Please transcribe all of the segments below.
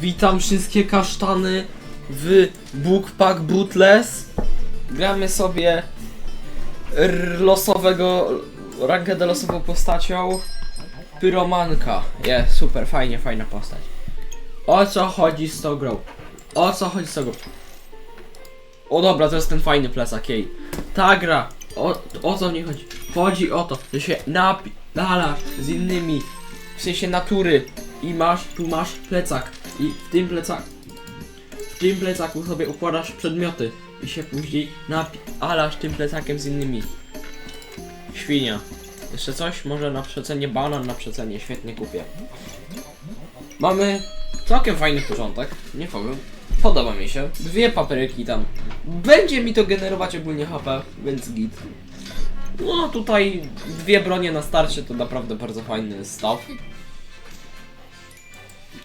Witam wszystkie kasztany w Bookpack Bootless. Gramy sobie losowego, rankę losową postacią Pyromanka. Jest, super, fajnie, fajna postać. O co chodzi z tą grą? O co chodzi z tą grą? O dobra, to jest ten fajny plecak, jej. Ta gra, o, o co w niej chodzi? Chodzi o to, że się napidalasz z innymi, w sensie natury i masz, tu masz plecak i w tym plecak, w tym plecaku sobie układasz przedmioty i się później napalasz tym plecakiem z innymi. Świnia. Jeszcze coś? Może na przecenie banan na przecenie, świetnie kupię. Mamy całkiem fajny porządek, nie powiem. Podoba mi się. Dwie papryki tam. Będzie mi to generować ogólnie HP, więc git. No tutaj dwie bronie na starcie to naprawdę bardzo fajny staw.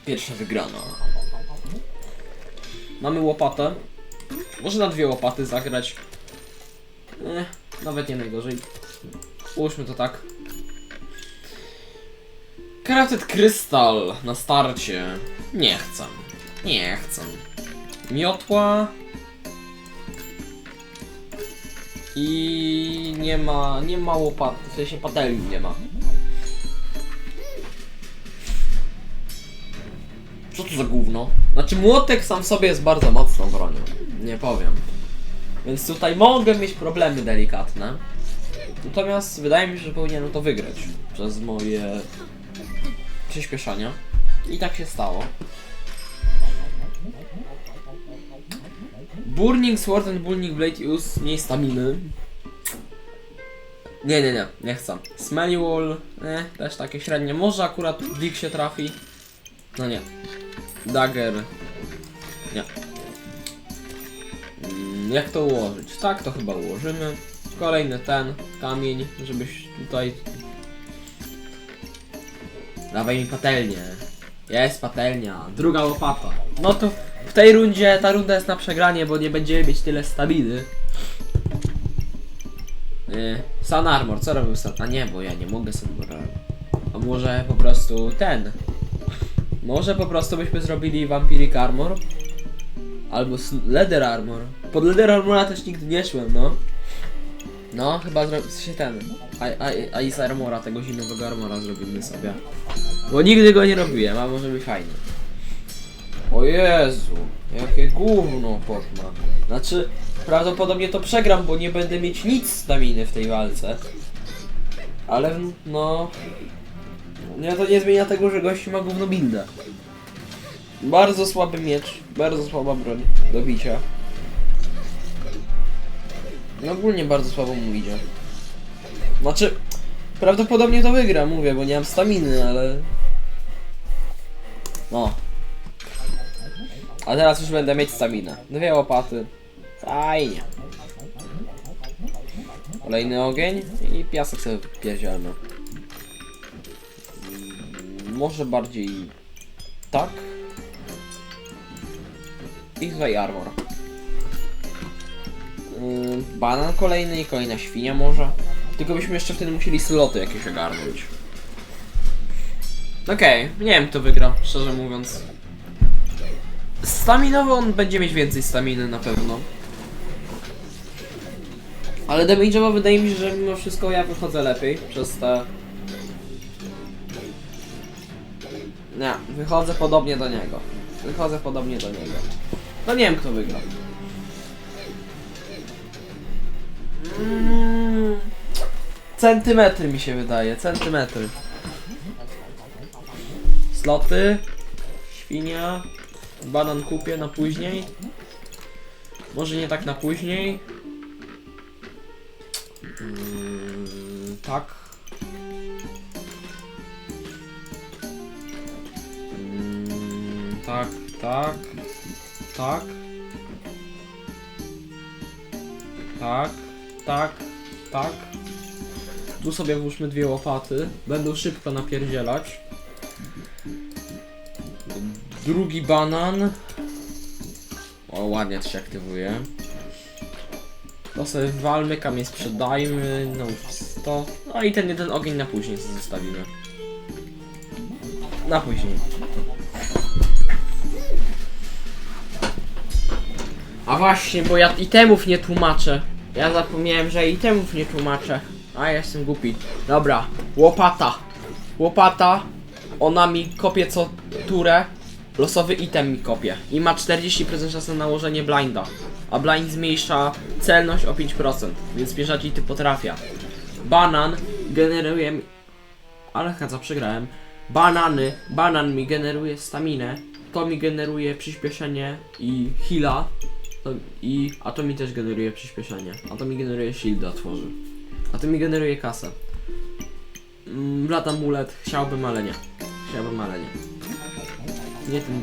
Pierwsza wygrana. Mamy łopatę. Może na dwie łopaty zagrać. Eh, nawet nie najgorzej. Ułóżmy to tak. Crafted Crystal na starcie. Nie chcę. Nie chcę. Miotła. I nie ma, nie ma łopat, w sensie patelni nie ma. Za gówno? Znaczy młotek sam w sobie jest bardzo mocną bronią. Nie powiem. Więc tutaj mogę mieć problemy delikatne. Natomiast wydaje mi się, że powinienem to wygrać. Przez moje przyspieszenia. I tak się stało. Burning Sword and Burning Blade use mniej staminy. Nie, nie, nie, nie chcę. Smelly Wall, nie, też takie średnie. Może akurat Dick się trafi. No nie. Dagger. Nie. Mm, Jak to ułożyć? Tak, to chyba ułożymy. Kolejny ten kamień, żebyś tutaj. Dawaj mi patelnię. Jest patelnia. Druga łopata. No to w tej rundzie, ta runda jest na przegranie, bo nie będziemy mieć tyle stabiny. Yy, Sun Armor, co robił Sun? A nie, bo ja nie mogę Sun Armor. A może po prostu ten. Może po prostu byśmy zrobili Vampiric Armor. Albo Leather Armor. Pod Leather Armora też nigdy nie szłem, no. No, chyba się ten. A, a, Ice Armora, tego zimowego armora zrobimy sobie. Bo nigdy go nie robiłem, a może być fajny. O Jezu, jakie gówno pot ma. Znaczy, prawdopodobnie to przegram, bo nie będę mieć nic staminy w tej walce. Ale no... Nie, to nie zmienia tego, że gość ma gówno builda. Bardzo słaby miecz, bardzo słaba broń do bicia. No ogólnie bardzo słabo mu idzie. Znaczy, prawdopodobnie to wygra, mówię, bo nie mam staminy, ale... No. A teraz już będę mieć staminę. Dwie łopaty. Fajnie. Kolejny ogień i piasek sobie pierdzielmy. Może bardziej tak. I tutaj armor. Yy, banan kolejny i kolejna świnia może. Tylko byśmy jeszcze wtedy musieli sloty jakieś ogarnąć. Okej, nie wiem kto wygra, szczerze mówiąc. Staminowo on będzie mieć więcej staminy na pewno. Ale damage'owo wydaje mi się, że mimo wszystko ja wychodzę lepiej przez te... Nie, wychodzę podobnie do niego. Wychodzę podobnie do niego. No nie wiem kto wygra. Mm, centymetry mi się wydaje, centymetry. Sloty, świnia, banan kupię na później. Może nie tak na później. Mm, tak. Tak, tak, tak. Tak, tak, tak. Tu sobie włóżmy dwie łopaty. Będą szybko napierdzielać. Drugi banan. O, ładnie to się aktywuje. To sobie walmy, kamień sprzedajmy, no 100. No i ten jeden ogień na później zostawimy. Na później. A właśnie, bo ja itemów nie tłumaczę. Ja zapomniałem, że itemów nie tłumaczę. A ja jestem głupi. Dobra, łopata. Łopata. Ona mi kopie co turę. Losowy item mi kopie. I ma 40% szans na nałożenie blinda. A blind zmniejsza celność o 5%. Więc bierzać ty potrafia. Banan generuje mi... Ale chyba przegrałem. Banany. Banan mi generuje staminę. To mi generuje przyspieszenie i heala. To, i, a to mi też generuje przyspieszenie. A to mi generuje shielda tworzy. A to mi generuje kasę. Mm, lata mulet. Chciałbym, ale nie. Chciałbym, ale nie. Nie ten.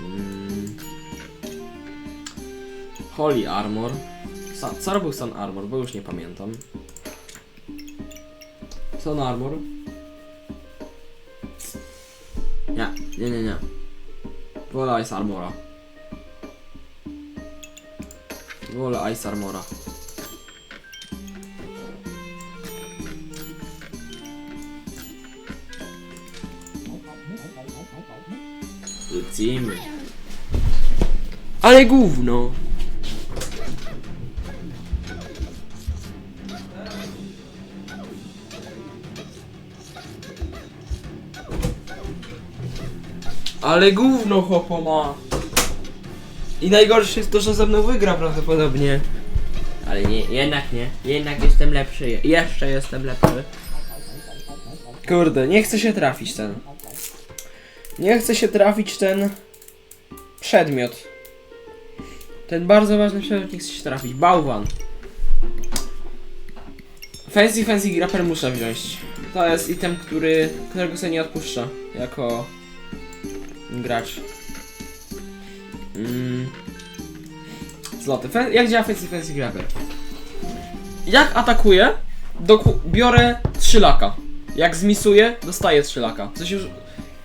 Mm. Holy Armor. Sa co robił Sun Armor? Bo już nie pamiętam. Sun Armor. Nie, nie, nie. Wolę Ice Armora. Wolę Ice Armora. Lecimy. Ale gówno. Ale gówno chłopo ma. I najgorsze jest to, że ze mną wygra prawdopodobnie. Ale nie, jednak nie. Jednak jestem lepszy. Je- Jeszcze jestem lepszy. Kurde, nie chce się trafić ten. Nie chce się trafić ten przedmiot. Ten bardzo ważny przedmiot nie chce się trafić. Bałwan. Fancy Fancy Grapper muszę wziąć. To jest item, który, którego sobie nie odpuszcza. Jako gracz. Mm. Zloty. Fe- jak działa Fancy Fancy Grabber? Jak atakuję, biorę 3 laka. Jak zmisuję, dostaję 3 laka. Sensie, że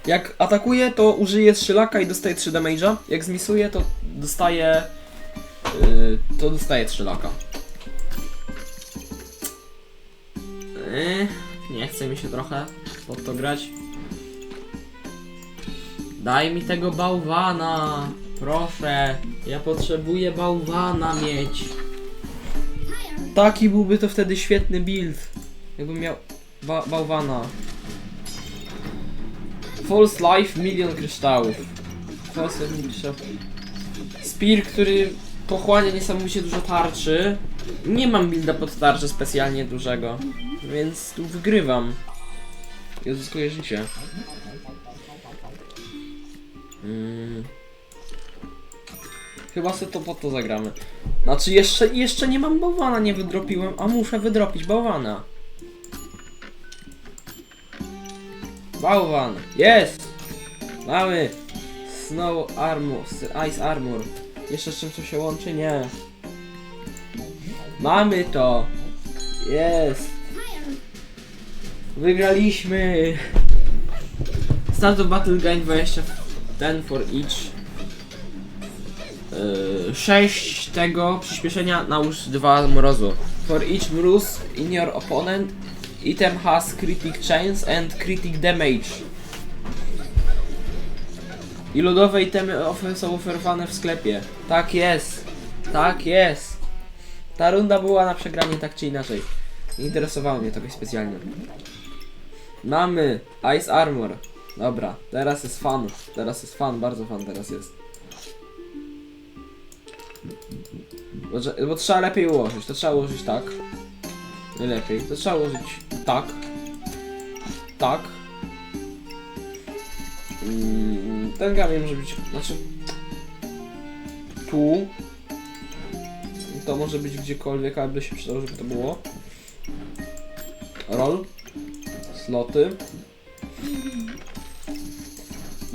jak atakuję, to użyję 3 laka i dostaję 3 damage'a. Jak zmisuję, to dostaję... Yy, to dostaję 3 laka. Yy, nie chce mi się trochę pod to grać. Daj mi tego bałwana. Proszę. Ja potrzebuję bałwana mieć. Taki byłby to wtedy świetny build. Jakbym miał ba bałwana. False Life, milion kryształów. False Life, milion kryształów. Spear, który pochłania niesamowicie dużo tarczy. Nie mam builda pod tarczę specjalnie dużego, więc tu wygrywam. I odzyskuję życie. Mm. Chyba sobie to po to zagramy. Znaczy jeszcze, jeszcze nie mam bałwana, nie wydropiłem, a muszę wydropić bałwana. Bałwan, jest! Mamy! Snow Armor, Ice Armor. Jeszcze z czymś to się łączy? Nie. Mamy to! Jest! Wygraliśmy! Start of Battle Gain 20 ten for each. Yy, 6 tego przyspieszenia nałóż 2 mrozu. For each mróz in your opponent, item has critic chance and critic damage. I lodowe itemy ofe- są oferowane w sklepie. Tak jest. Tak jest. Ta runda była na przegranie tak czy inaczej. Interesowało mnie to specjalnie. Mamy Ice Armor. Dobra, teraz jest fan. Teraz jest fan, bardzo fan teraz jest. Bo, bo trzeba lepiej ułożyć. To trzeba ułożyć tak. Lepiej. To trzeba ułożyć tak. Tak. Mm, ten kamień może być. Znaczy. Tu. To może być gdziekolwiek, aby się przydało, żeby to było. Roll. Sloty.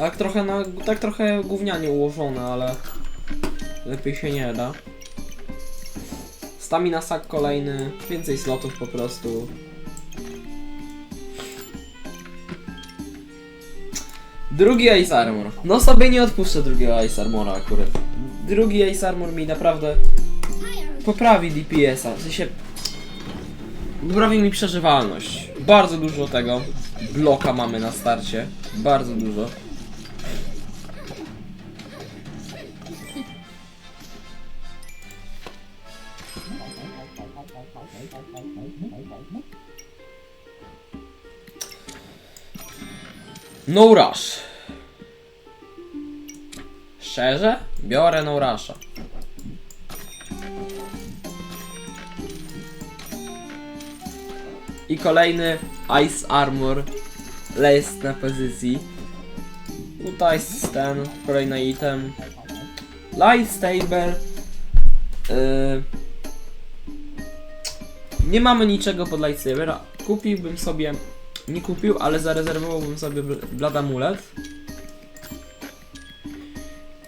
Tak trochę na, tak trochę gównianie ułożone, ale lepiej się nie da. Stamina sak kolejny, więcej slotów po prostu. Drugi Ice Armor. No sobie nie odpuszczę drugiego Ice Armora akurat. Drugi Ice Armor mi naprawdę poprawi DPS-a, w sensie poprawi mi przeżywalność. Bardzo dużo tego bloka mamy na starcie, bardzo dużo. No rush. Szczerze? Biorę no rusha. I kolejny Ice Armor jest na pozycji. Tutaj jest ten, kolejny item. Light Saber. Yy, nie mamy niczego pod lightsabera. Kupiłbym sobie. Nie kupił, ale zarezerwowałbym sobie bl- Blood Amulet.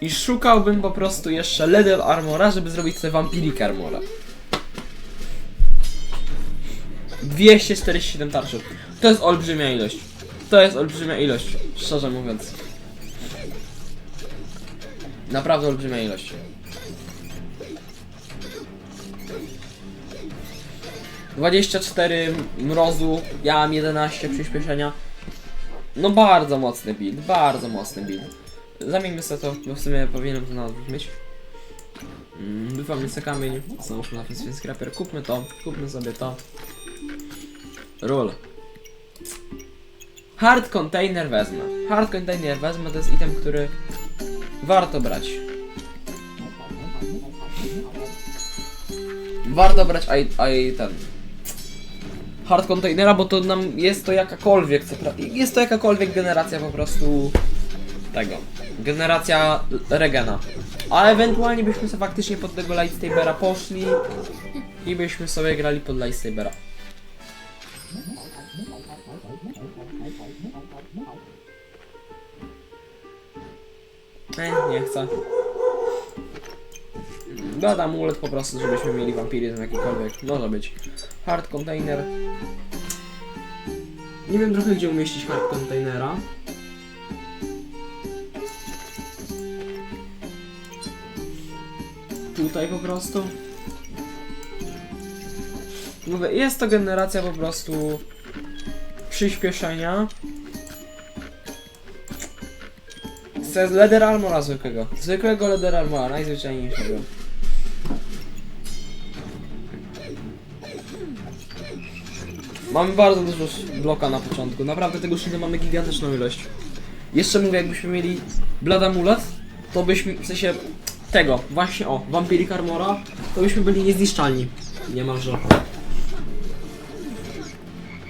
I szukałbym po prostu jeszcze Leather Armora, żeby zrobić sobie Vampiric Armora. 247 tarczy. To jest olbrzymia ilość. To jest olbrzymia ilość, szczerze mówiąc. Naprawdę olbrzymia ilość. Dwadzieścia cztery mrozu, ja mam 11 przyspieszenia. No bardzo mocny build, bardzo mocny build. Zamieńmy sobie to, bo w sumie powinienem to na odwrót mieć. Mm, Wyfamy sobie kamień, załóżmy na ten scraper, kupmy to, kupmy sobie to. Roll. Hard container wezmę. Hard container wezmę, to jest item, który warto brać. Warto brać aj, aj ten. Hard containera, bo to nam jest to jakakolwiek, jest to jakakolwiek generacja po prostu tego. Generacja Regena. A ewentualnie byśmy sobie faktycznie pod tego lightsabera poszli i byśmy sobie grali pod lightsabera. E, nie chcę. Dodam amulet po prostu, żebyśmy mieli wampiryzm jakikolwiek. Może być. Hard container. Nie wiem trochę gdzie umieścić hard containera. Tutaj po prostu. Mówię, jest to generacja po prostu przyspieszenia. Chcę z Leather Armora zwykłego. Zwykłego Leather Armora, najzwyczajniejszego. Mamy bardzo dużo bloka na początku. Naprawdę tego szynka mamy gigantyczną ilość. Jeszcze mówię, jakbyśmy mieli Blood Amulet, to byśmy, w sensie tego, właśnie o, Vampiric Armora, to byśmy byli niezniszczalni. Niemalże.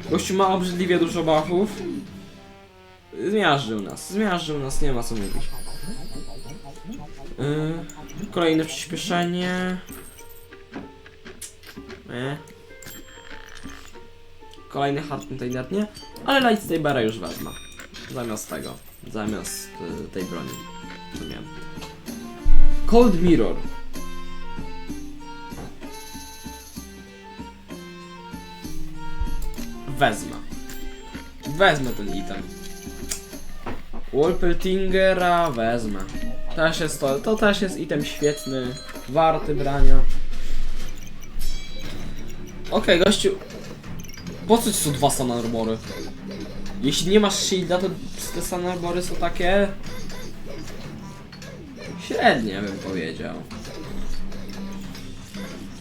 Gościu ma obrzydliwie dużo buffów. Zmiażdżył nas, zmiażdżył nas, nie ma co mówić. Yy, kolejne przyspieszenie. Nie. Kolejny hard container, nie? Ale lightsabera już wezmę. Zamiast tego. Zamiast y, tej broni. Co miałem. Cold Mirror. Wezmę. Wezmę ten item. Wolpertingera wezmę. Też jest to, to też jest item świetny, warty brania. Okej, gościu. Po co ci są dwa Sun? Jeśli nie masz shielda, to te Sun są takie... Średnie bym powiedział.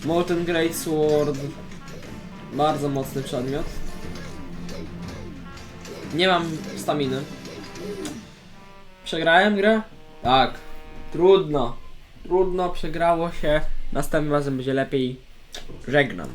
Molten Great Sword. Bardzo mocny przedmiot. Nie mam staminy. Przegrałem grę? Tak. Trudno. Trudno, przegrało się. Następnym razem będzie lepiej. Żegnam.